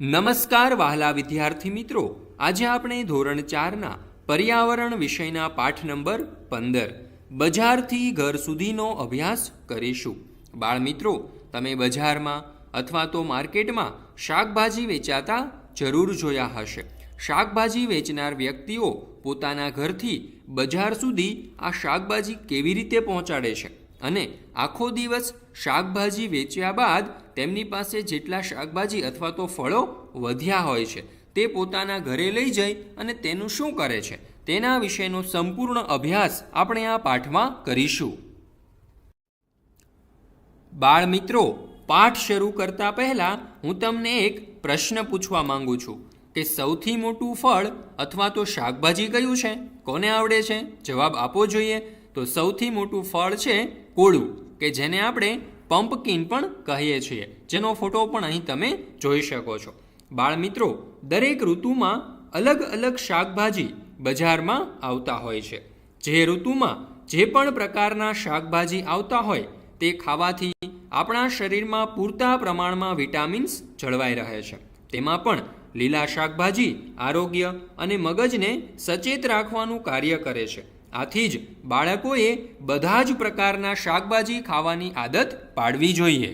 નમસ્કાર વહાલા વિદ્યાર્થી મિત્રો. આજે આપણે ધોરણ ચારના પર્યાવરણ વિષયના પાઠ નંબર પંદર, બજારથી ઘર સુધીનો અભ્યાસ કરીશું. બાળમિત્રો તમે બજારમાં અથવા તો માર્કેટમાં શાકભાજી વેચાતા જરૂર જોયા હશે. શાકભાજી વેચનાર વ્યક્તિઓ પોતાના ઘરથી બજાર સુધી આ શાકભાજી કેવી રીતે પહોંચાડે છે? અને આખો દિવસ શાકભાજી વેચ્યા બાદ તેમની પાસે જેટલા શાકભાજી અથવા તો ફળો વધ્યા હોય છે, તે પોતાના ઘરે લઈ જઈ અને તેનું શું કરે છે, તેના વિશેનો સંપૂર્ણ અભ્યાસ આપણે આ પાઠમાં કરીશું. બાળ મિત્રો પાઠ શરૂ કરતા પહેલા હું તમને એક પ્રશ્ન પૂછવા માંગુ છું. કે સૌથી મોટું ફળ અથવા તો શાકભાજી કયું છે? કોને આવડે છે? જવાબ આપવો જોઈએ. તો સૌથી મોટું ફળ છે કોળું, કે જેને આપણે પમ્પકિન પણ કહીએ છીએ. જેનો ફોટો પણ અહીં તમે જોઈ શકો છો. બાળ મિત્રો, દરેક ઋતુમાં અલગ અલગ શાકભાજી બજારમાં આવતા હોય છે. જે ઋતુમાં જે પણ પ્રકારના શાકભાજી આવતા હોય, તે ખાવાથી આપણા શરીરમાં પૂરતા પ્રમાણમાં વિટામિન્સ જળવાઈ રહે છે. તેમાં પણ લીલા શાકભાજી આરોગ્ય અને મગજને સચેત રાખવાનું કાર્ય કરે છે. આથી જ બાળકોએ બધા જ પ્રકારના શાકભાજી ખાવાની આદત પાડવી જોઈએ.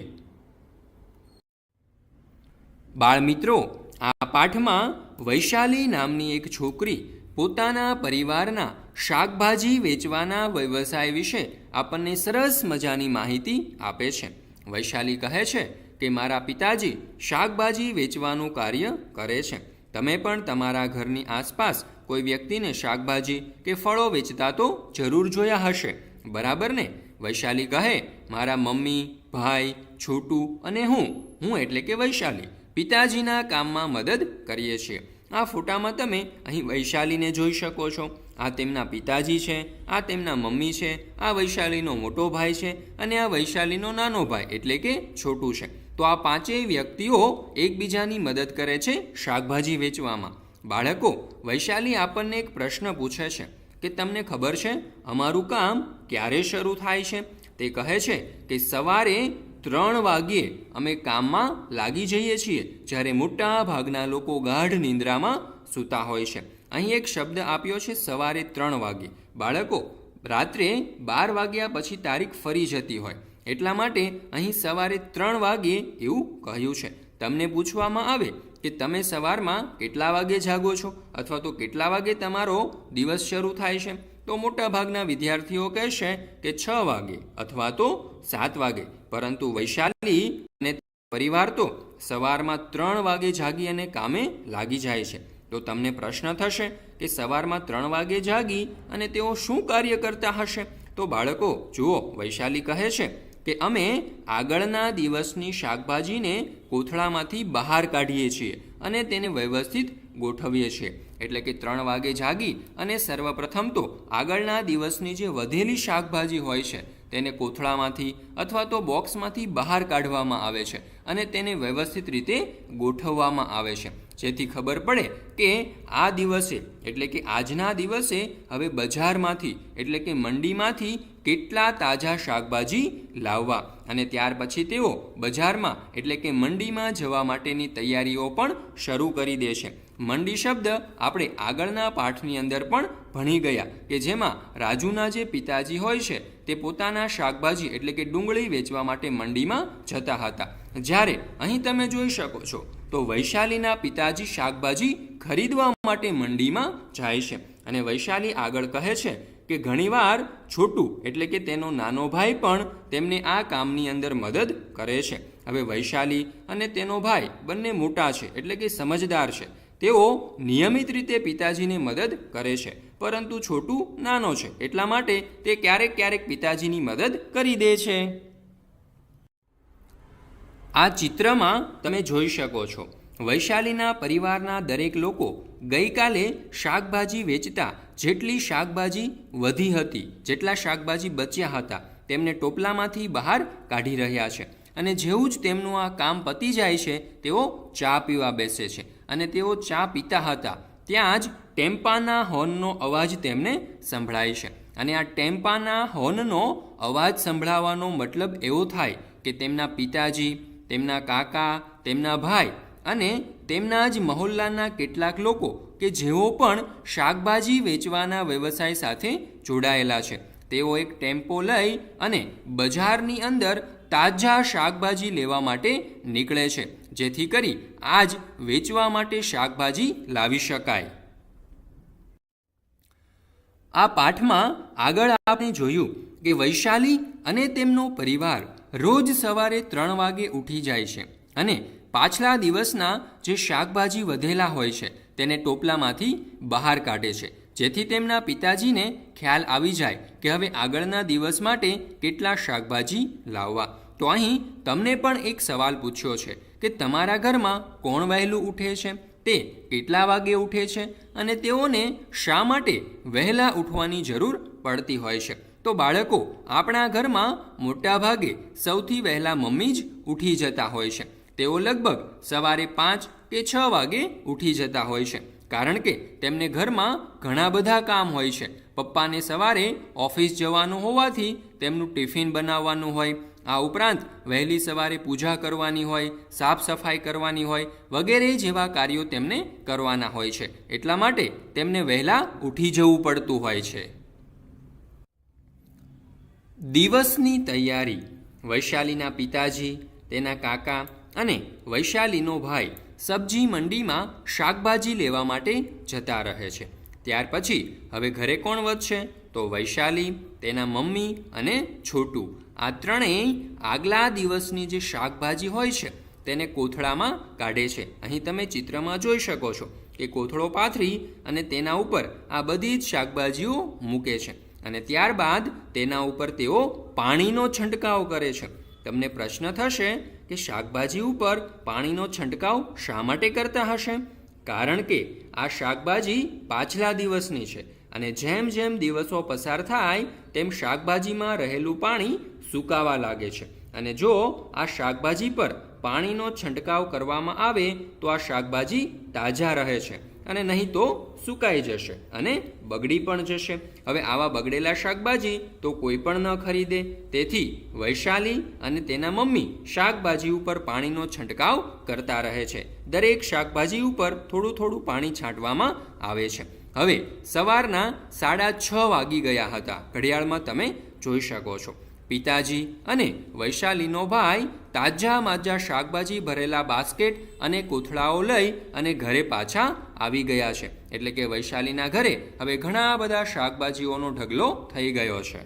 બાળમિત્રો, આ પાઠમાં વૈશાલી નામની એક છોકરી પોતાના પરિવારના શાકભાજી વેચવાના વ્યવસાય વિશે આપણને સરસ મજાની માહિતી આપે છે. વૈશાલી કહે છે કે, મારા પિતાજી શાકભાજી વેચવાનું કાર્ય કરે છે. તમે પણ તમારા ઘરની આસપાસ કોઈ વ્યક્તિને શાકભાજી કે ફળો વેચતા તો જરૂર જોયા હશે. બરાબર ને? વૈશાલી કહે, મારા મમ્મી, ભાઈ, છોટું અને હું હું એટલે કે વૈશાલી, પિતાજીના કામમાં મદદ કરીએ છીએ. આ ફોટામાં તમે અહીં વૈશાલીને જોઈ શકો છો. આ તેમના પિતાજી છે, આ તેમના મમ્મી છે, આ વૈશાલીનો મોટો ભાઈ છે અને આ વૈશાલીનો નાનો ભાઈ એટલે કે છોટું છે. તો આ પાંચેય વ્યક્તિઓ એકબીજાની મદદ કરે છે શાકભાજી વેચવામાં. બાળકો, વૈશાલી આપણને એક પ્રશ્ન પૂછે છે કે તમને ખબર છે અમારું કામ ક્યારે શરૂ થાય છે? તે કહે છે કે સવારે ત્રણ વાગ્યે અમે કામમાં લાગી જઈએ છીએ, જ્યારે મોટા ભાગના લોકો ગાઢ નિંદ્રામાં સૂતા હોય છે. અહીં એક શબ્દ આપ્યો છે સવારે ત્રણ વાગ્યે. બાળકો, રાત્રે બાર વાગ્યા પછી તારીખ ફરી જતી હોય. એટલા માટે અહીં સવારે ત્રણ વાગ્યે એવું કહ્યું છે. તમને પૂછવામાં આવે કે તમે સવારમાં કેટલા વાગે જાગો છો? અથવા તો કેટલા વાગે તમારો દિવસ શરૂ થાય છે? તો મોટાભાગના વિદ્યાર્થીઓ કહેશે કે છ વાગે અથવા તો સાત વાગે. પરંતુ વૈશાલી અને પરિવાર તો સવારમાં ત્રણ વાગે જાગી અને કામે લાગી જાય છે. તો તમને પ્રશ્ન થશે કે સવારમાં ત્રણ વાગે જાગી અને તેઓ શું કાર્ય કરતા હશે? તો બાળકો, જુઓ, વૈશાલી કહે છે કે અમે આગળના દિવસની શાકભાજીને કોથળામાંથી બહાર કાઢીએ છીએ અને તેને વ્યવસ્થિત ગોઠવીએ છીએ. એટલે કે ત્રણ વાગે જાગી અને સર્વપ્રથમ તો આગળના દિવસની જે વધેલી શાકભાજી હોય છે, તેને કોથળામાંથી અથવા તો બોક્સમાંથી બહાર કાઢવામાં આવે છે અને તેને વ્યવસ્થિત રીતે ગોઠવવામાં આવે છે. જેથી ખબર પડે કે આ દિવસે, એટલે કે આજના દિવસે, હવે બજારમાંથી, એટલે કે મંડીમાંથી કેટલા તાજા શાકભાજી લાવવા. અને ત્યાર પછી તેઓ બજારમાં, એટલે કે મંડીમાં જવા માટેની તૈયારીઓ પણ શરૂ કરી દે છે. મંડી શબ્દ આપણે આગળના પાઠની અંદર પણ ભણી ગયા કે જેમાં રાજુના જે પિતાજી હોય છે, તે પોતાના શાકભાજી, એટલે કે ડુંગળી વેચવા માટે મંડીમાં જતા હતા. જ્યારે અહીં તમે જોઈ શકો છો તો વૈશાલીના પિતાજી શાકભાજી ખરીદવા માટે મંડીમાં જાય છે. અને વૈશાલી આગળ કહે છે કે ઘણીવાર છોટું એટલે કે તેનો નાનો ભાઈ પણ તેમને આ કામની અંદર મદદ કરે છે. હવે વૈશાલી અને તેનો ભાઈ બંને મોટા છે એટલે કે સમજદાર છે. તેઓ નિયમિત રીતે પિતાજીને મદદ કરે છે, પરંતુ છોટું નાનો છે. એટલા માટે તે ક્યારેક ક્યારેક પિતાજીની મદદ કરી દે છે. આ ચિત્રમાં તમે જોઈ શકો છો. વૈશાલીના પરિવારના દરેક લોકો ગઈકાલે શાકભાજી વેચતા જેટલી શાકભાજી વધી હતી, જેટલા શાકભાજી બચ્યા હતા, તેમને ટોપલામાંથી બહાર કાઢી રહ્યા છે. અને જેવું જ તેમનું આ કામ પતી જાય છે, તેઓ ચા પીવા બેસે છે. અને તેઓ ચા પીતા હતા. ત્યાં જ ટેમ્પાના હોર્નનો અવાજ તેમને સંભળાય છે. અને આ ટેમ્પાના હોર્નનો અવાજ સંભળાવવાનો મતલબ એવો થાય કે તેમના પિતાજી તેમના કાકા, તેમના ભાઈ અને તેમના જ મહોલ્લાના કેટલાક લોકો કે જેઓ પણ શાકભાજી વેચવાના વ્યવસાય સાથે જોડાયેલા છે. તેઓ એક ટેમ્પો લઈ અને બજારની અંદર તાજા શાકભાજી લેવા માટે નીકળે છે, જેથી કરી આજ વેચવા માટે શાકભાજી લાવી શકાય. આ પાઠમાં આગળ આપણે જોયું કે વૈશાલી અને તેમનો પરિવાર રોજ સવારે ત્રણ વાગે ઉઠી જાય છે અને પાછલા દિવસના જે શાકભાજી વધેલા હોય છે તેને ટોપલામાંથી બહાર કાઢે છે. જેથી તેમના પિતાજીને ખ્યાલ આવી જાય કે હવે આગળના દિવસ માટે કેટલા શાકભાજી લાવવા. તો અહીં તમને પણ એક સવાલ પૂછ્યો છે કે તમારા ઘરમાં કોણ વહેલું ઉઠે છે? તે કેટલા વાગે ઉઠે છે? અને તેઓને શા માટે વહેલા ઉઠવાની જરૂર પડતી હોય છે? તો બાળકો આપણા ઘરમાં મોટાભાગે સૌથી વહેલા મમ્મી જ ઉઠી જતા હોય છે. તેઓ લગભગ સવારે પાંચ કે છ વાગે ઉઠી જતા હોય છે. કારણ કે તેમને ઘરમાં ઘણા બધા કામ હોય છે. પપ્પાને સવારે ઓફિસ જવાનું હોવાથી તેમનું ટિફિન બનાવવાનું હોય, આ ઉપરાંત વહેલી સવારે પૂજા કરવાની હોય, સાફ સફાઈ કરવાની હોય, વગેરે જેવા કાર્યો તેમને કરવાના હોય છે. એટલા માટે તેમને વહેલા ઉઠી જવું પડતું હોય છે. દિવસની તૈયારી. વૈશાલીના પિતાજી, તેના કાકા અને વૈશાલીનો ભાઈ સબ્જી મંડીમાં શાકભાજી લેવા માટે જતા રહે છે. ત્યાર પછી હવે ઘરે કોણ વધશે? તો વૈશાલી, તેના મમ્મી અને છોટું. આ ત્રણેય આગલા દિવસની જે શાકભાજી હોય છે, તેને કોથળામાં કાઢે છે. અહીં તમે ચિત્રમાં જોઈ શકો છો કે કોથળો પાથરી અને તેના ઉપર આ બધી જ શાકભાજીઓ મૂકે છે. અને ત્યારબાદ તેના ઉપર તેઓ પાણીનો છંટકાવ કરે છે. તમને પ્રશ્ન થશે કે શાકભાજી ઉપર પાણીનો છંટકાવ શા માટે કરતા હશે? કારણ કે આ શાકભાજી પાછલા દિવસની છે અને જેમ જેમ દિવસો પસાર થાય, તેમ શાકભાજીમાં રહેલું પાણી સુકાવા લાગે છે. અને જો આ શાકભાજી પર પાણીનો છંટકાવ કરવામાં આવે, તો આ શાકભાજી તાજા રહે છે. અને નહીં તો સુકાઈ જશે અને બગડી પણ જશે. હવે આવા બગડેલા શાકભાજી તો કોઈ પણ ન ખરીદે. તેથી વૈશાલી અને તેના મમ્મી શાકભાજી ઉપર પાણીનો છંટકાવ કરતા રહે છે. દરેક શાકભાજી ઉપર થોડું થોડું પાણી છાંટવામાં આવે છે. હવે સવારના સાડા છ વાગી ગયા હતા. ઘડિયાળમાં તમે જોઈ શકો છો. પિતાજી અને વૈશાલીનો ભાઈ તાજા માજા શાકભાજી ભરેલા બાસ્કેટ અને કોથળાઓ લઈ અને ઘરે પાછા આવી ગયા છે. એટલે કે વૈશાલીના ઘરે હવે ઘણા બધા શાકભાજીઓનો ઢગલો થઈ ગયો છે.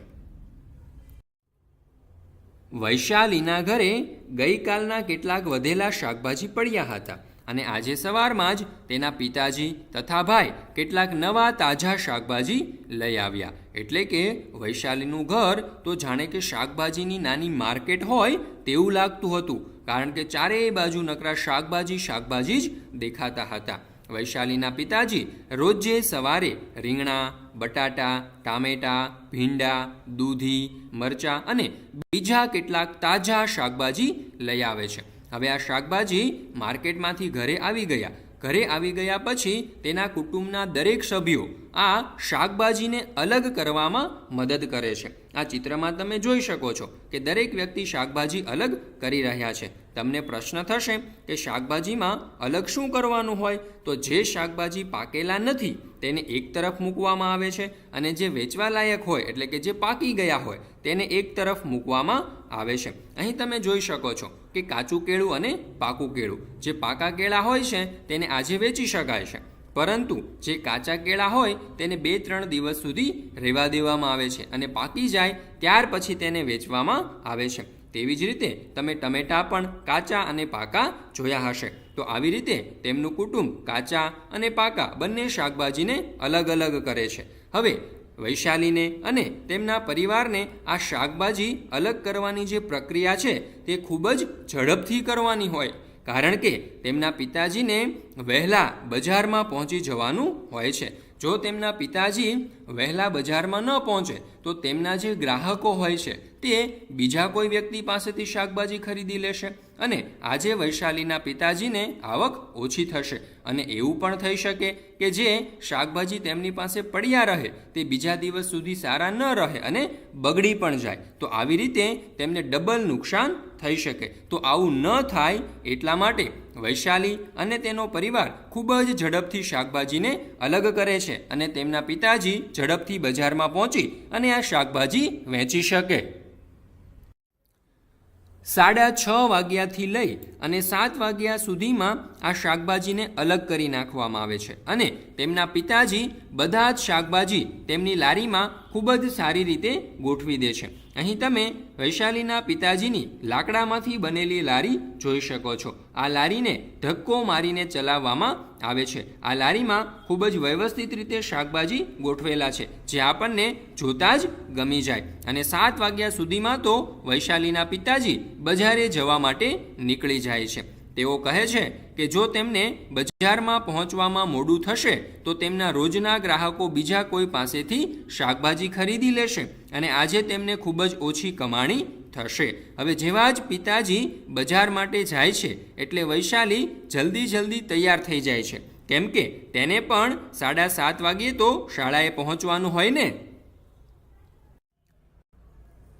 વૈશાલીના ઘરે ગઈકાલના કેટલાક વધેલા શાકભાજી પડ્યા હતા. અને આજે સવારમાં જ તેના પિતાજી તથા ભાઈ કેટલાક નવા તાજા શાકભાજી લઈ આવ્યા. એટલે કે વૈશાલીનું ઘર તો જાણે કે શાકભાજીની નાની માર્કેટ હોય તેવું લાગતું હતું, કારણ કે ચારેય બાજુ નકરા શાકભાજી શાકભાજી જ દેખાતા હતા. વૈશાલીના પિતાજી રોજે સવારે રીંગણા, બટાટા, ટામેટા, ભીંડા, દૂધી, મરચાં અને બીજા કેટલાક તાજા શાકભાજી લઈ આવે છે. હવે આ શાકભાજી માર્કેટમાંથી ઘરે આવી ગયા. ઘરે આવી ગયા પછી તેના કુટુંબના દરેક સભ્યો આ શાકભાજીને અલગ કરવામાં મદદ કરે છે. આ ચિત્રમાં તમે જોઈ શકો છો કે દરેક વ્યક્તિ શાકભાજી અલગ કરી રહ્યા છે. તમને પ્રશ્ન થશે કે શાકભાજીમાં અલગ શું કરવાનું હોય? તો જે શાકભાજી પાકેલા નથી, તેને એક તરફ મૂકવામાં આવે છે અને જે વેચવા લાયક હોય, એટલે કે જે પાકી ગયા હોય, તેને એક તરફ મૂકવામાં આવે છે. અહીં તમે જોઈ શકો છો કે કાચું કેળું અને પાકું કેળું. જે પાકા કેળા હોય છે, તેને આજે વેચી શકાય છે. પરંતુ જે કાચા કેળા હોય, તેને બે ત્રણ દિવસ સુધી રહેવા દેવામાં આવે છે અને પાકી જાય, ત્યાર પછી તેને વેચવામાં આવે છે. તેવી જ રીતે, તમે ટમેટાં પણ કાચા અને પાકા જોયા હશે. તો આવી રીતે તેમનું કુટુંબ કાચા અને પાકા બંને શાકભાજીને અલગ અલગ કરે છે. હવે વૈશાલીને અને તેમના પરિવારને આ શાકભાજી અલગ કરવાની જે પ્રક્રિયા છે તે ખૂબ જ ઝડપથી કરવાની હોય. કારણ કે તેમના પિતાજીને વહેલા બજારમાં પહોંચી જવાનું હોય છે. જો તેમના પિતાજી વહેલા બજારમાં ન પહોંચે, તો તેમના જે ગ્રાહકો હોય છે, તે બીજા કોઈ વ્યક્તિ પાસેથી શાકભાજી ખરીદી લેશે અને આજે વૈશાલીના પિતાજીને આવક ઓછી થશે અને એવું પણ થઈ શકે કે જે શાકભાજી તેમની પાસે પડ્યા રહે, તે બીજા દિવસ સુધી સારા ન રહે અને બગડી પણ જાય. તો આવી રીતે તેમને ડબલ નુકસાન થઈ શકે. તો આવું ન થાય એટલા માટે વૈશાલી અને તેનો પરિવાર ખૂબ જ ઝડપથી શાકભાજીને અલગ કરે છે અને તેમના પિતાજી ઝડપથી બજારમાં પહોંચી અને આ શાકભાજી વેચી શકે. સાડા છ વાગ્યાથી લઈ અને સાત વાગ્યા સુધીમાં આ શાકભાજીને અલગ કરી નાખવામાં આવે છે. અને તેમના પિતાજી બધા જ શાકભાજી તેમની લારીમાં ખૂબ જ સારી રીતે ગોઠવી દે છે. અહીં તમે વૈશાલીના પિતાજીની લાકડામાંથી બનેલી લારી જોઈ શકો છો. આ લારીને ધક્કો મારીને ચલાવવામાં આવે છે. આ લારીમાં ખૂબ જ વ્યવસ્થિત રીતે શાકભાજી ગોઠવેલા છે, જે આપણને જોતા જ ગમી જાય. અને સાત વાગ્યા સુધીમાં તો વૈશાલીના પિતાજી બજારે જવા માટે નીકળી જાય છે. તેઓ કહે છે કે જો તેમને બજારમાં પહોંચવામાં મોડું થશે, તો તેમના રોજના ગ્રાહકો બીજા કોઈ પાસેથી શાકભાજી ખરીદી લેશે અને આજે તેમને ખૂબ જ ઓછી કમાણી થશે. હવે જેવા જ પિતાજી બજાર માટે જાય છે, એટલે વૈશાલી જલ્દી જલ્દી તૈયાર થઈ જાય છે. કેમ કે તેને પણ સાડા સાત વાગ્યે તો શાળાએ પહોંચવાનું હોય ને?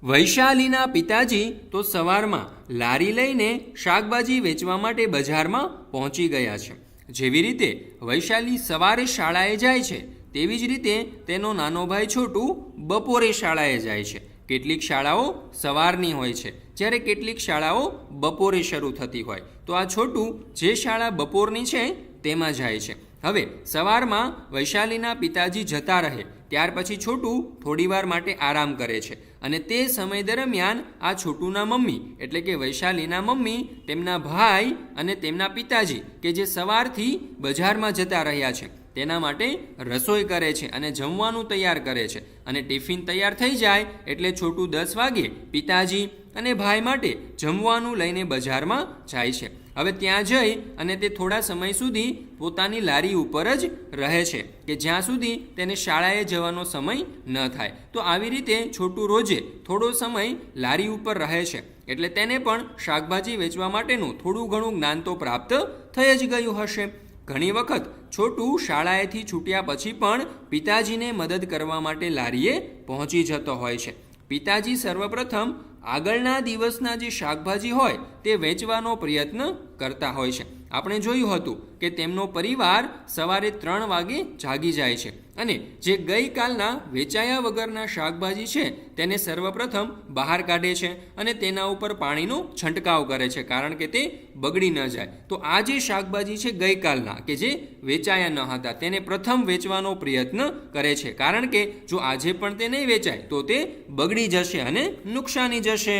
વૈશાલીના પિતાજી તો સવારમાં લારી લઈને શાકભાજી વેચવા માટે બજારમાં પહોંચી ગયા છે. જેવી રીતે વૈશાલી સવારે શાળાએ જાય છે, તેવી જ રીતે તેનો નાનો ભાઈ છોટું બપોરે શાળાએ જાય છે. કેટલીક શાળાઓ સવારની હોય છે, જ્યારે કેટલીક શાળાઓ બપોરે શરૂ થતી હોય. તો આ છોટું જે શાળા બપોરની છે, તેમાં જાય છે. હવે સવારમાં વૈશાલીના પિતાજી જતા રહે. ત્યાર પછી છોટું થોડીવાર માટે આરામ કરે છે. અને તે સમય દરમિયાન આ છોટુના મમ્મી, એટલે કે વૈશાલીના મમ્મી, તેમના ભાઈ અને તેમના પિતાજી, કે જે સવારથી બજારમાં જતા રહ્યા છે, તેના માટે રસોઈ કરે છે અને જમવાનું તૈયાર કરે છે. અને ટિફિન તૈયાર થઈ જાય એટલે છોટું દસ વાગે પિતાજી અને ભાઈ માટે જમવાનું લઈને બજારમાં જાય છે. હવે ત્યાં જઈ અને તે થોડા સમય સુધી પોતાની લારી ઉપર જ રહે છે કે જ્યાં સુધી તેને શાળાએ જવાનો સમય ન થાય. તો આવી રીતે છોટું રોજે થોડો સમય લારી ઉપર રહે છે. એટલે તેને પણ શાકભાજી વેચવા માટેનું થોડું ઘણું જ્ઞાન તો પ્રાપ્ત થઈ જ ગયું હશે. ઘણી વખત છોટું શાળાએથી છૂટ્યા પછી પણ પિતાજીને મદદ કરવા માટે લારીએ પહોંચી જતો હોય છે. પિતાજી સર્વપ્રથમ આગળના દિવસના જે શાકભાજી હોય તે વેચવાનો પ્રયત્ન કરતા હોય છે. આપણે જોયું હતું કે તેમનો પરિવાર સવારે ત્રણ વાગે જાગી જાય છે અને જે ગઈકાલના વેચાયા વગરના શાકભાજી છે તેને સર્વપ્રથમ બહાર કાઢે છે અને તેના ઉપર પાણીનો છંટકાવ કરે છે કારણ કે તે બગડી ન જાય. તો આ જે શાકભાજી છે ગઈકાલના કે જે વેચાયા ન હતા, તેને પ્રથમ વેચવાનો પ્રયત્ન કરે છે. કારણ કે જો આજે પણ તે નહીં વેચાય, તો તે બગડી જશે અને નુકસાની જશે.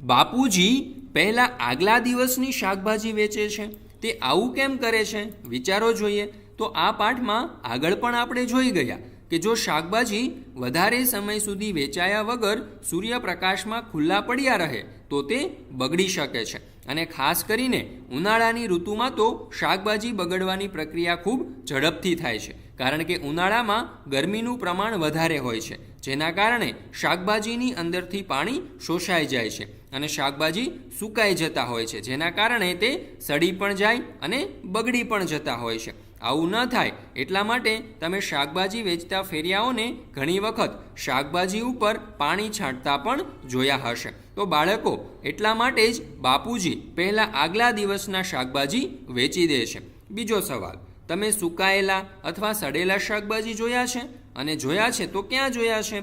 બાપુજી પહેલા આગલા દિવસની શાકભાજી વેચે છે. તે આવું કેમ કરે છે? વિચારો જોઈએ. તો આ પાઠમાં આગળ પણ આપણે જોઈ ગયા કે જો શાકભાજી વધારે સમય સુધી વેચાયા વગર સૂર્યપ્રકાશમાં ખુલ્લા પડ્યા રહે, તો તે બગડી શકે છે. અને ખાસ કરીને ઉનાળાની ઋતુમાં તો શાકભાજી બગડવાની પ્રક્રિયા ખૂબ ઝડપથી થાય છે. કારણ કે ઉનાળામાં ગરમીનું પ્રમાણ વધારે હોય છે, જેના કારણે શાકભાજીની અંદરથી પાણી શોષાઈ જાય છે અને શાકભાજી સુકાઈ જતા હોય છે, જેના કારણે તે સડી પણ જાય અને બગડી પણ જતા હોય છે. આવું ન થાય એટલા માટે તમે શાકભાજી વેચતા ફેરિયાઓને ઘણી વખત શાકભાજી ઉપર પાણી છાંટતા પણ જોયા હશે. તો બાળકો, એટલા માટે જ બાપુજી પહેલાં આગલા દિવસના શાકભાજી વેચી દે છે. બીજો સવાલ તમે સુકાયેલા અથવા સડેલા શાકભાજી જોયા છે? અને જોયા છે તો ક્યાં જોયા છે?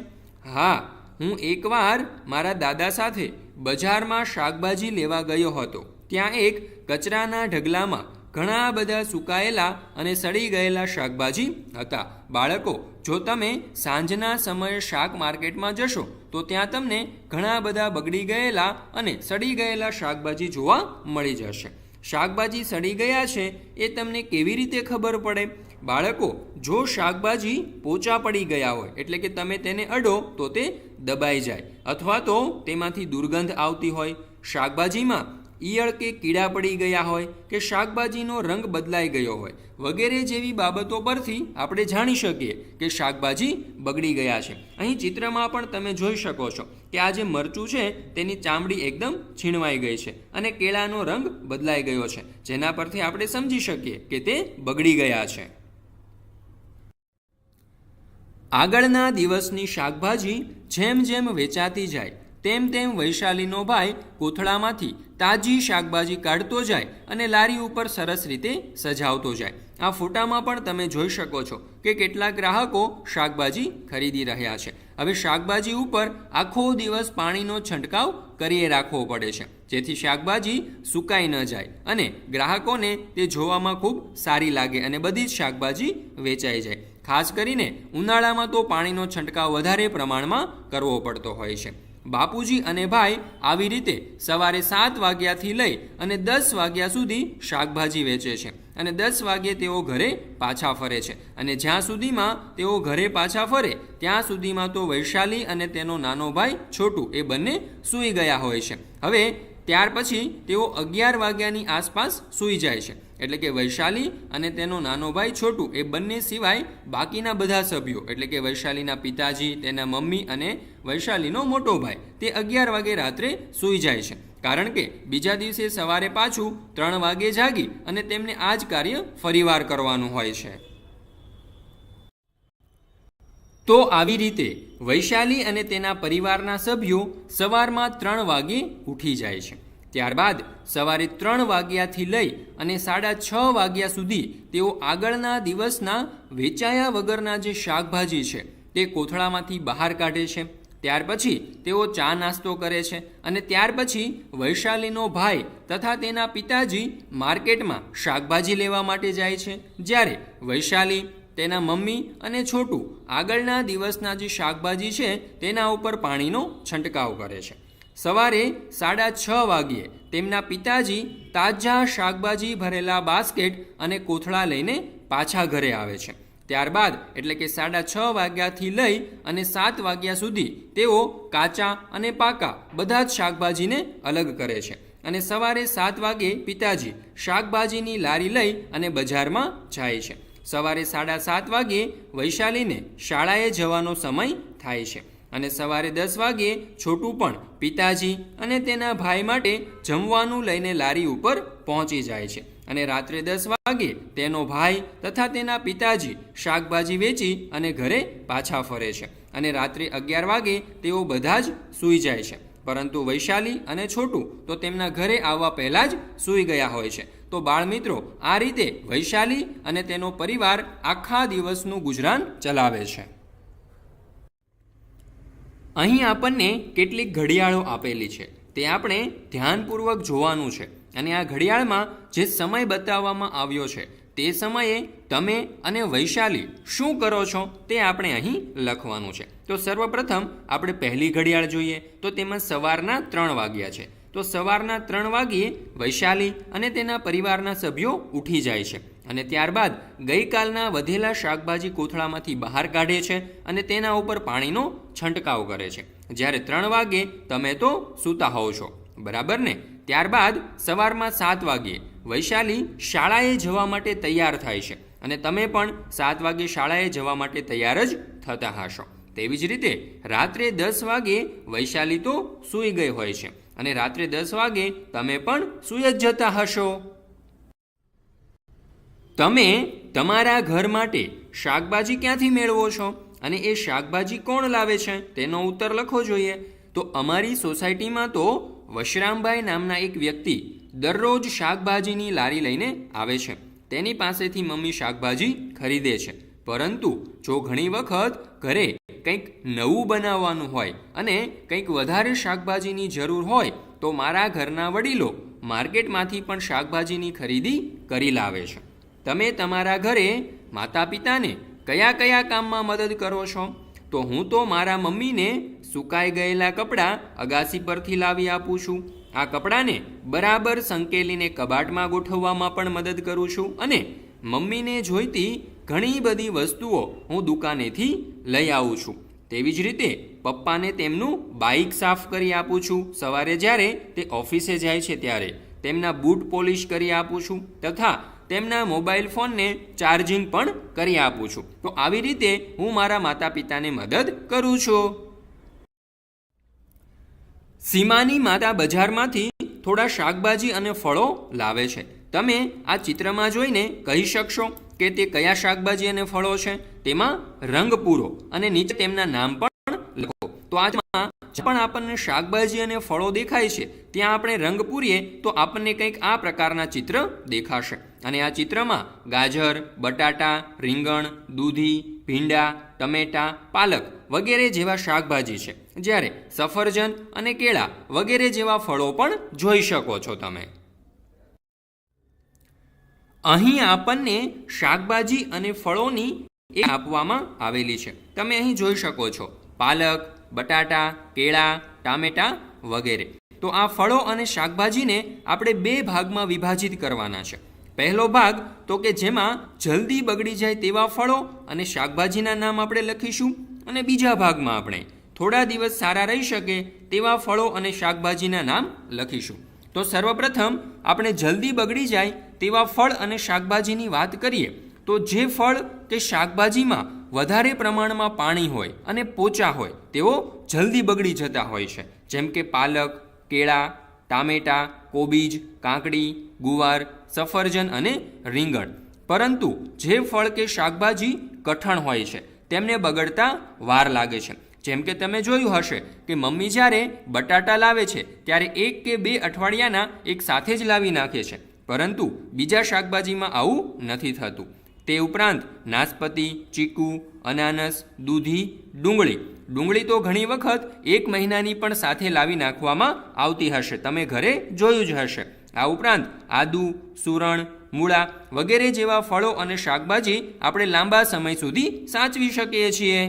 હા, હું એકવાર મારા દાદા સાથે બજારમાં શાકભાજી લેવા ગયો હતો. ત્યાં એક કચરાના ઢગલામાં ઘણા બધા સુકાયેલા અને સડી ગયેલા શાકભાજી હતા. બાળકો, જો તમે સાંજના સમયે શાક માર્કેટમાં જશો, તો ત્યાં તમને ઘણા બધા બગડી ગયેલા અને સડી ગયેલા શાકભાજી જોવા મળી જશે. શાકભાજી સડી ગયા છે એ તમને કેવી રીતે ખબર પડે? બાળકો, જો શાકભાજી પોચા પડી ગયા હોય, એટલે કે તમે તેને અડો, તો તે દબાઈ જાય, અથવા તો તેમાંથી દુર્ગંધ આવતી હોય. શાકભાજીમાં ઈયળ કે કીડા પડી ગયા હોય કે શાકભાજીનો રંગ બદલાઈ ગયો હોય, વગેરે જેવી બાબતો પરથી આપણે જાણી શકીએ કે શાકભાજી બગડી ગયા છે. અહીં ચિત્રમાં પણ તમે જોઈ શકો છો કે આ જે મરચું છે, તેની ચામડી એકદમ છીણવાઈ ગઈ છે અને કેળાનો રંગ બદલાઈ ગયો છે. જેના પરથી આપણે સમજી શકીએ કે તે બગડી ગયા છે. આગળના દિવસની શાકભાજી જેમ જેમ વેચાતી જાય તેમ તેમ વૈશાલીનો ભાઈ કોથળામાંથી તાજી શાકભાજી કાઢતો જાય અને લારી ઉપર સરસ રીતે સજાવતો જાય. આ ફોટામાં પણ તમે જોઈ શકો છો કે કેટલાક ગ્રાહકો શાકભાજી ખરીદી રહ્યા છે. હવે શાકભાજી ઉપર આખો દિવસ પાણીનો છંટકાવ કરીએ રાખવો પડે છે. જેથી શાકભાજી સુકાઈ ન જાય અને ગ્રાહકોને તે જોવામાં ખૂબ સારી લાગે અને બધી જ શાકભાજી વેચાઈ જાય. ખાસ કરીને ઉનાળામાં તો પાણીનો છંટકાવ વધારે પ્રમાણમાં કરવો પડતો હોય છે. બાપુજી અને ભાઈ આવી રીતે સવારે સાત વાગ્યાથી લઈ અને દસ વાગ્યા સુધી શાકભાજી વેચે છે. અને દસ વાગ્યે તેઓ ઘરે પાછા ફરે છે. અને જ્યાં સુધીમાં તેઓ ઘરે પાછા ફરે, ત્યાં સુધીમાં તો વૈશાલી અને તેનો નાનો ભાઈ છોટું એ બંને સૂઈ ગયા હોય છે. હવે ત્યાર પછી તેઓ અગિયાર વાગ્યાની આસપાસ સૂઈ જાય છે. એટલે કે વૈશાલી અને તેનો નાનો ભાઈ છોટું એ બંને સિવાય બાકીના બધા સભ્યો. એટલે કે વૈશાલીના પિતાજી, તેના મમ્મી અને વૈશાલીનો મોટો ભાઈ. તે અગિયાર વાગે રાત્રે સૂઈ જાય છે. કારણ કે બીજા દિવસે સવારે પાછું ત્રણ વાગે જાગી અને તેમને આ જ કાર્ય ફરીવાર કરવાનું હોય છે. તો આવી રીતે વૈશાલી અને તેના પરિવારના સભ્યો સવારમાં ત્રણ વાગે ઉઠી જાય છે. ત્યારબાદ સવારે ત્રણ વાગ્યાથી લઈ અને સાડા છ વાગ્યા સુધી તેઓ આગળના દિવસના વેચાયા વગરના જે શાકભાજી છે તે કોથળામાંથી બહાર કાઢે છે. ત્યાર પછી તેઓ ચા નાસ્તો કરે છે અને ત્યાર પછી વૈશાલીનો ભાઈ તથા તેના પિતાજી માર્કેટમાં શાકભાજી લેવા માટે જાય છે. જ્યારે વૈશાલી, તેના મમ્મી અને છોટું આગળના દિવસના જે શાકભાજી છે તેના ઉપર પાણીનો છંટકાવ કરે છે. સવારે સાડા છ વાગ્યે તેમના પિતાજી તાજા શાકભાજી ભરેલા બાસ્કેટ અને કોથળા લઈને પાછા ઘરે આવે છે. ત્યારબાદ એટલે કે સાડા છ વાગ્યાથી લઈ અને સાત વાગ્યા સુધી તેઓ કાચા અને પાકા બધા જ શાકભાજીને અલગ કરે છે. અને સવારે સાત વાગે પિતાજી શાકભાજીની લારી લઈ અને બજારમાં જાય છે. સવારે સાડા સાત વાગે વૈશાલીને શાળાએ જવાનો સમય થાય છે. અને સવારે દસ વાગે છોટું પણ પિતાજી અને તેના ભાઈ માટે જમવાનું લઈને લારી ઉપર પહોંચી જાય છે. અને રાત્રે દસ વાગે તેનો ભાઈ તથા તેના પિતાજી શાકભાજી વેચી અને ઘરે પાછા ફરે છે. અને રાત્રે અગિયાર વાગે તેઓ બધા જ સૂઈ જાય છે. પરંતુ વૈશાલી અને છોટું તો તેમના ઘરે આવવા પહેલાં જ સૂઈ ગયા હોય છે. તો બાળમિત્રો આ રીતે વૈશાલી અને તેનો પરિવાર આખા દિવસનું ગુજરાન ચલાવે છે. અહીં આપણને કેટલીક ઘડિયાળો આપેલી છે. તે આપણે ધ્યાનપૂર્વક જોવાનું છે અને આ ઘડિયાળમાં જે સમય બતાવવામાં આવ્યો છે, તે સમયે તમે અને વૈશાલી શું કરો છો તે આપણે અહીં લખવાનું છે. તો સર્વપ્રથમ આપણે પહેલી ઘડિયાળ જોઈએ, તો તેમાં સવારના ત્રણ વાગ્યા છે. તો સવારના ત્રણ વાગ્યે વૈશાલી અને તેના પરિવારના સભ્યો ઉઠી જાય છે. અને ત્યારબાદ ગઈકાલના વધેલા શાકભાજી કોથળામાંથી બહાર કાઢે છે અને તેના ઉપર પાણીનો છંટકાવ કરે છે. જ્યારે ત્રણ વાગે તમે તો સૂતા હોવ છો. બરાબર ને? ત્યારબાદ સવારમાં સાત વાગ્યે વૈશાલી શાળાએ જવા માટે તૈયાર થાય છે અને તમે પણ સાત વાગે શાળાએ જવા માટે તૈયાર જ થતા હશો. તેવી જ રીતે રાત્રે દસ વાગે વૈશાલી તો સૂઈ ગઈ હોય છે અને રાત્રે દસ વાગે તમે પણ સૂઈ જ જતા હશો. તમે તમારા ઘર માટે શાકભાજી ક્યાંથી મેળવો છો? અને એ શાકભાજી કોણ લાવે છે? તેનો ઉત્તર લખવો જોઈએ. તો અમારી સોસાયટીમાં તો વશરામભાઈ નામના એક વ્યક્તિ દરરોજ શાકભાજીની લારી લઈને આવે છે. તેની પાસેથી મમ્મી શાકભાજી ખરીદે છે. પરંતુ જો ઘણી વખત ઘરે કંઈક નવું બનાવવાનું હોય અને કંઈક વધારે શાકભાજીની જરૂર હોય, તો મારા ઘરના વડીલો માર્કેટમાંથી પણ શાકભાજીની ખરીદી કરી લાવે છે. તમે તમારા ઘરે માતા પિતાને કયા કયા કામમાં મદદ કરો છો? તો હું તો મારા મમ્મીને સુકાઈ ગયેલા કપડાં અગાસી પરથી લાવી આપું છું. આ કપડાને બરાબર સંકેલીને કબાટમાં ગોઠવવામાં પણ મદદ કરું છું અને મમ્મીને જોઈતી ઘણી બધી વસ્તુઓ હું દુકાનેથી લઈ આવું છું. તેવી જ રીતે પપ્પાને તેમનું બાઇક સાફ કરી આપું છું. સવારે જ્યારે તે ઓફિસે જાય છે ત્યારે તેમના બૂટ પોલિશ કરી આપું છું તથા તેમના મોબાઈલ ફોનને ચાર્જિંગ પણ કરી આપું છું. તો આવી રીતે હું મારા માતા પિતાને મદદ કરું છું. સીમાની માતા બજારમાંથી થોડા શાકભાજી અને ફળો લાવે છે. તમે આ ચિત્રમાં જોઈને કહી શકશો કે તે કયા શાકભાજી અને ફળો છે? તેમાં રંગ પૂરો અને નીચે તેમના નામ પણ લખો. તો આજમાં પણ આપણને શાકભાજી અને ફળો દેખાય છે, ત્યાં આપણે રંગ પૂરીએ તો આપણને કંઈક આ પ્રકારના ચિત્ર દેખાશે. અને આ ચિત્રમાં ગાજર, બટાટા, રીંગણ, દૂધી, ભીંડા, ટમેટા, પાલક વગેરે જેવા શાકભાજી છે. જ્યારે સફરજન અને કેળા વગેરે જેવા ફળો પણ જોઈ શકો છો તમે. અહીં આપણને શાકભાજી અને ફળોની એ આપવામાં આવેલી છે. તમે અહીં જોઈ શકો છો. પાલક બટાટા, કેળા, ટામેટા વગેરે. તો આ ફળો અને શાકભાજીને આપણે બે ભાગમાં વિભાજિત કરવાના છે. પહેલો ભાગ તો કે જેમાં જલ્દી બગડી જાય તેવા ફળો અને શાકભાજીના નામ આપણે લખીશું અને બીજા ભાગમાં આપણે થોડા દિવસ સારા રહી શકે તેવા ફળો અને શાકભાજીના નામ લખીશું. તો સર્વપ્રથમ આપણે જલ્દી બગડી જાય તેવા ફળ અને શાકભાજીની વાત કરીએ તો જે ફળ કે શાકભાજીમાં વધારે પ્રમાણમાં પાણી હોય અને પોચા હોય, તેઓ જલ્દી બગડી જતા હોય છે. જેમ કે પાલક, કેળા, ટામેટા, કોબીજ, કાકડી, ગુવાર, સફરજન અને રીંગણ. પરંતુ જે ફળ કે શાકભાજી કઠણ હોય છે, તેમને બગડતા વાર લાગે છે. જેમ કે તમે જોયું હશે કે મમ્મી જ્યારે બટાટા લાવે છે, ત્યારે એક કે બે અઠવાડિયાના એક સાથે જ લાવી નાખે છે. પરંતુ બીજા શાકભાજીમાં આવું નથી થતું. તે ઉપરાંત નાસપતિ ચીકુ, અનાનસ, દૂધી, ડુંગળી. ડુંગળી તો ઘણી વખત એક મહિનાની પણ સાથે લાવી નાખવામાં આવતી હશે. તમે ઘરે જોયું જ હશે. આ ઉપરાંત આદુ, સુરણ, મૂળા વગેરે જેવા ફળો અને શાકભાજી આપણે લાંબા સમય સુધી સાચવી શકીએ છીએ.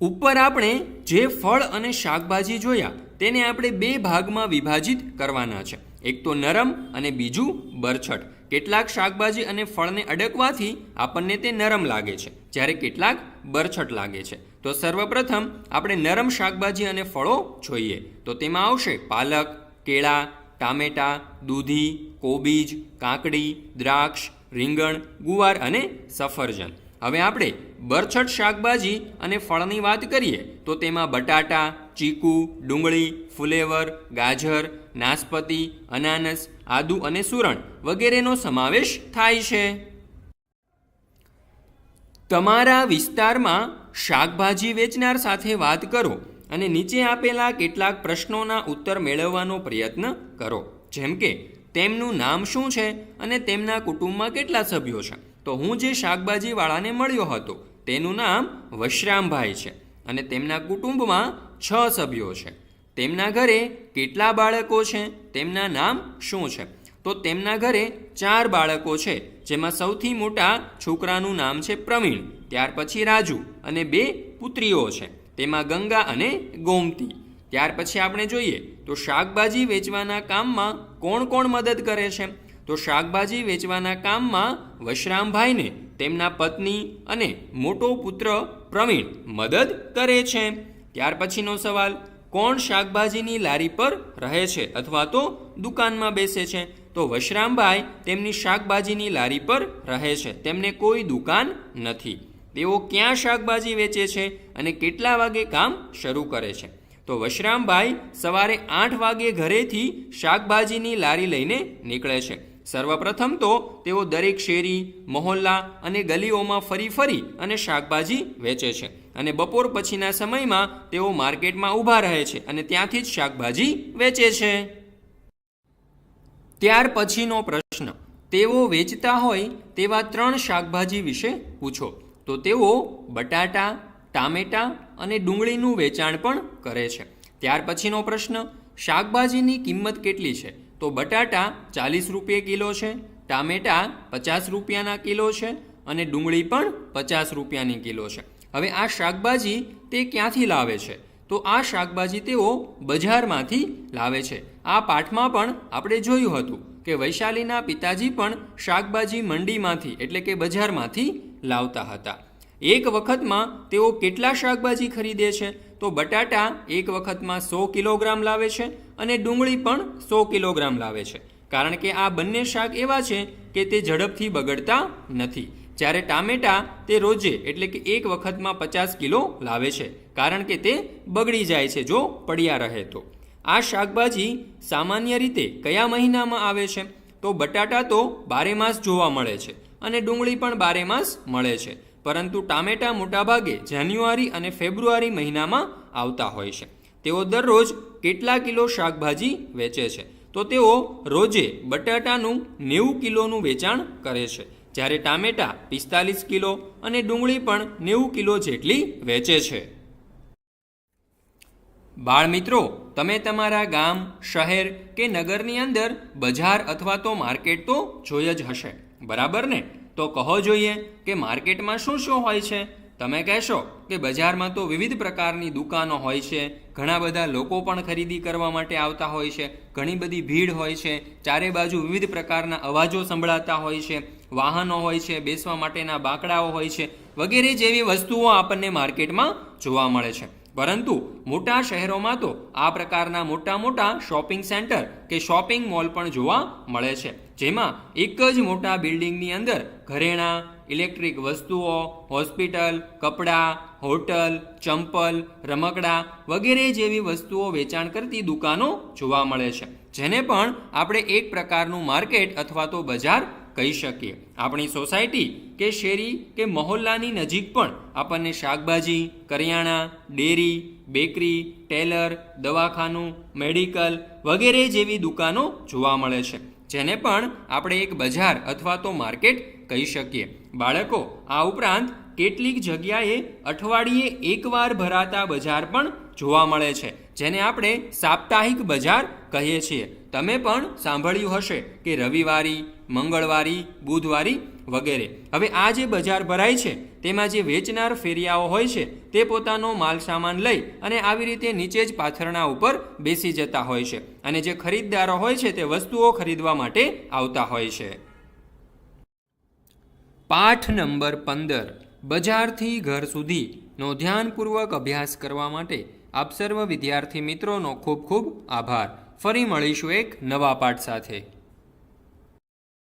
ઉપર આપણે જે ફળ અને શાકભાજી જોયા, તેને આપણે બે ભાગમાં વિભાજિત કરવાના છે. એક તો નરમ અને બીજું બરછટ. કેટલાક શાકભાજી અને ફળને અડકવાથી આપણને તે નરમ લાગે છે, જ્યારે કેટલાક બરછટ લાગે છે. તો સર્વપ્રથમ આપણે નરમ શાકભાજી અને ફળો જોઈએ. તો તેમાં આવશે પાલક, કેળા, ટામેટા, દૂધી, કોબીજ, કાકડી, દ્રાક્ષ, રીંગણ, ગુવાર અને સફરજન. હવે આપણે બરછટ શાકભાજી અને ફળની વાત કરીએ, તો તેમાં બટાટા ચીકુ, ડુંગળી, ફુલેવર, ગાજર, નાસપતિ, અનાનસ, આદુ અને સુરણ વગેરેનો સમાવેશ થાય છે. તમારા વિસ્તારમાં શાકભાજી વેચનાર સાથે વાત કરો અને નીચે આપેલા કેટલાક પ્રશ્નોના ઉત્તર મેળવવાનો પ્રયત્ન કરો. જેમ કે, તેમનું નામ શું છે અને તેમના કુટુંબમાં કેટલા સભ્યો છે? તો હું જે શાકભાજીવાળાને મળ્યો હતો, તેનું નામ વશરામભાઈ છે અને તેમના કુટુંબમાં છ સભ્યો છે. તેમના ઘરે કેટલા બાળકો છે? તેમના નામ શું છે? તો તેમના ઘરે ચાર બાળકો છે, જેમાં સૌથી મોટા છોકરાનું નામ છે પ્રવીણ, ત્યાર પછી રાજુ અને બે પુત્રીઓ છે. તેમાં ગંગા અને ગોમતી. ત્યાર પછી આપણે જોઈએ, તો શાકભાજી વેચવાના કામમાં કોણ કોણ મદદ કરે છે? તો શાકભાજી વેચવાના કામમાં વશરામભાઈને તેમના પત્ની અને મોટો પુત્ર પ્રવીણ મદદ કરે છે. ત્યાર પછીનો સવાલ, કોણ શાકભાજીની લારી પર રહે છે અથવા તો દુકાનમાં બેસે છે? તો વશરામભાઈ તેમની શાકભાજીની લારી પર રહે છે. તેમને કોઈ દુકાન નથી. તેઓ ક્યાં શાકભાજી વેચે છે અને કેટલા વાગે કામ શરૂ કરે છે? તો વશરામભાઈ સવારે આઠ વાગે ઘરેથી શાકભાજીની લારી લઈને નીકળે છે. સર્વપ્રથમ તો તેઓ દરેક શેરી, મહોલ્લા અને ગલીઓમાં ફરી ફરી અને શાકભાજી વેચે છે. અને બપોર પછીના સમયમાં તેઓ માર્કેટમાં ઊભા રહે છે અને ત્યાંથી જ શાકભાજી વેચે છે. ત્યાર પછીનો પ્રશ્ન, તેઓ વેચતા હોય તેવા ત્રણ શાકભાજી વિશે પૂછો. તો તેઓ બટાટા, ટામેટા અને ડુંગળીનું વેચાણ પણ કરે છે. ત્યાર પછીનો પ્રશ્ન, શાકભાજીની કિંમત કેટલી છે? તો બટાટા ચાલીસ રૂપિયે કિલો છે, ટામેટા પચાસ રૂપિયાના કિલો છે અને ડુંગળી પણ પચાસ રૂપિયાની કિલો છે. હવે આ શાકભાજી તે ક્યાંથી લાવે છે? તો આ શાકભાજી તેઓ બજારમાંથી લાવે છે. આ પાઠમાં પણ આપણે જોયું હતું કે વૈશાલીના પિતાજી પણ શાકભાજી મંડીમાંથી એટલે કે બજારમાંથી લાવતા હતા. એક વખતમાં તેઓ કેટલા શાકભાજી ખરીદે છે? તો બટાટા એક વખતમાં સો કિલોગ્રામ લાવે છે અને ડુંગળી પણ સો કિલોગ્રામ લાવે છે. કારણ કે આ બંને શાક એવા છે કે તે ઝડપથી બગડતા નથી. જ્યારે ટામેટા તે રોજે એટલે કે એક વખતમાં પચાસ કિલો લાવે છે, કારણ કે તે બગડી જાય છે જો પડ્યા રહે તો. આ શાકભાજી સામાન્ય રીતે કયા મહિનામાં આવે છે? તો બટાટા તો બારે માસ જોવા મળે છે અને ડુંગળી પણ બારે માસ મળે છે, પરંતુ ટામેટાં મોટાભાગે જાન્યુઆરી અને ફેબ્રુઆરી મહિનામાં આવતા હોય છે. તેઓ દરરોજ કેટલા કિલો શાકભાજી વેચે છે? તો તેઓ રોજે બટાટાનું નેવું કિલોનું વેચાણ કરે છે. જ્યારે ટામેટાં પિસ્તાલીસ કિલો અને ડુંગળી પણ નેવું કિલો જેટલી વેચે છે. બાળમિત્રો તમે તમારા ગામ, શહેર કે નગરની અંદર બજાર અથવા તો માર્કેટ તો જોઈ જ હશે, બરાબર ને? તો કહો જોઈએ કે માર્કેટમાં શું શું હોય છે? તમે કહેશો કે બજારમાં તો વિવિધ પ્રકારની દુકાનો હોય છે, ઘણા બધા લોકો પણ ખરીદી કરવા માટે આવતા હોય છે, ઘણી બધી ભીડ હોય છે, ચારે બાજુ વિવિધ પ્રકારના અવાજો સંભળાતા હોય છે વાહનો હોય છે, બેસવા માટેના બાંકડાઓ હોય છે, વગેરે જેવી વસ્તુઓ આપણને માર્કેટમાં જોવા મળે છે. પરંતુ મોટા શહેરોમાં તો આ પ્રકારના મોટા મોટા શોપિંગ સેન્ટર કે શોપિંગ મોલ પણ જોવા મળે છે. જેમાં એક જ મોટા બિલ્ડિંગની અંદર ઘરેણાં, ઇલેક્ટ્રિક વસ્તુઓ, હોસ્પિટલ, કપડાં, હોટલ, ચંપલ, રમકડા વગેરે જેવી વસ્તુઓ વેચાણ કરતી દુકાનો જોવા મળે છે. જેને પણ આપણે એક પ્રકારનું માર્કેટ અથવા તો બજાર કહી શકીએ. આપણી સોસાયટી કે શેરી કે મહોલ્લાની નજીક પણ આપણને શાકભાજી, કરિયાણા, ડેરી, બેકરી, ટેલર, દવાખાનું, મેડિકલ વગેરે જેવી દુકાનો જોવા મળે છે. જેને પણ આપણે એક બજાર અથવા તો માર્કેટ કહી શકીએ. બાળકો, આ ઉપરાંત કેટલીક જગ્યાએ અઠવાડિયે એકવાર ભરાતા બજાર પણ જોવા મળે છે, જેને આપણે સાપ્તાહિક બજાર કહીએ છીએ. તમે પણ સાંભળ્યું હશે કે રવિવારી, મંગળવારી, બુધવારી વગેરે. હવે આ જે બજાર ભરાય છે, તેમાં જે વેચનાર ફેરિયાઓ હોય છે, તે પોતાનો માલ સામાન લઈ અને આવી રીતે નીચે જ પાથરણા ઉપર બેસી જતા હોય છે અને જે ખરીદદારો હોય છે, તે વસ્તુઓ ખરીદવા માટે આવતા હોય છે. પાઠ નંબર પંદર. બજારથી ઘર સુધીનો ધ્યાનપૂર્વક અભ્યાસ કરવા માટે આપ સર્વ વિદ્યાર્થી મિત્રોનો ખૂબ ખૂબ આભાર. ફરી મળીશું એક નવા પાઠ સાથે.